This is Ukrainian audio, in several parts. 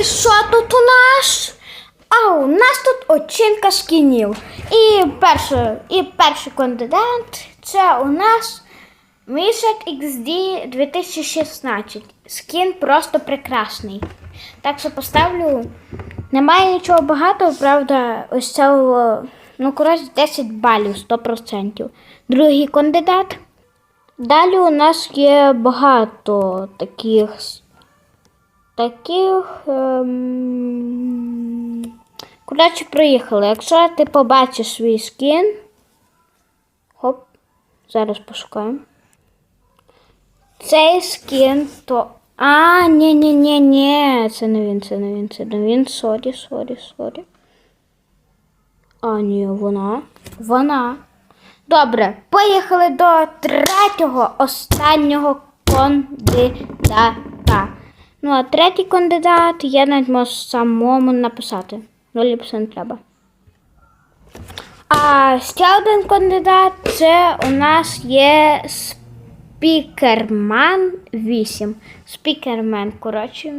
І що тут у нас? А у нас тут очинка скінів. І перший, і перший кандидат це у нас Мішек XD 2016. Скін просто прекрасний. Так що поставлю. Немає нічого багато, правда, ось цього, ну, коротше, 10 балів 100%. Другий кандидат. Далі у нас є багато таких. Таких. Ем... Коротше, проїхали. Якщо ти побачиш свій скін. Хоп, зараз пошукаємо. Цей скін то. А, ні, ні, ні, ні, це не він, це не він, це не він. Сорі, сорі, сорі. А, ні, вона. Вона. Добре, поїхали до третього останнього кандидата. Ну, а третій кандидат я навіть можу самому написати. Ну, ліпше не треба. А ще один кандидат це у нас є Спікерман 8. Спікермен, коротше.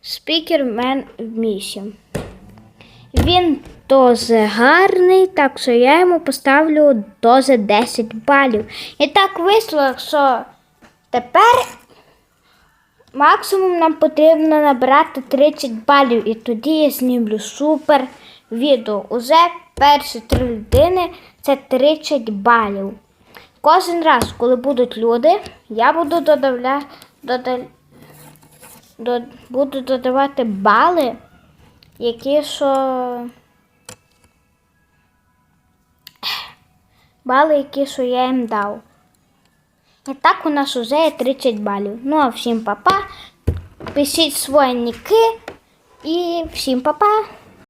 Спікермен 8. Він дуже гарний, так що я йому поставлю дуже 10 балів. І так вийшло, що тепер максимум нам потрібно набрати 30 балів. І тоді я знімлю супер відео. Уже перші три людини це 30 балів. Кожен раз, коли будуть люди, я буду додавля... дода... до- буду додавати бали, які що. Бали, які що я їм дав. Так у нас уже 30 балів. Ну а всім папа. Пишіть свої ніки і всім папа.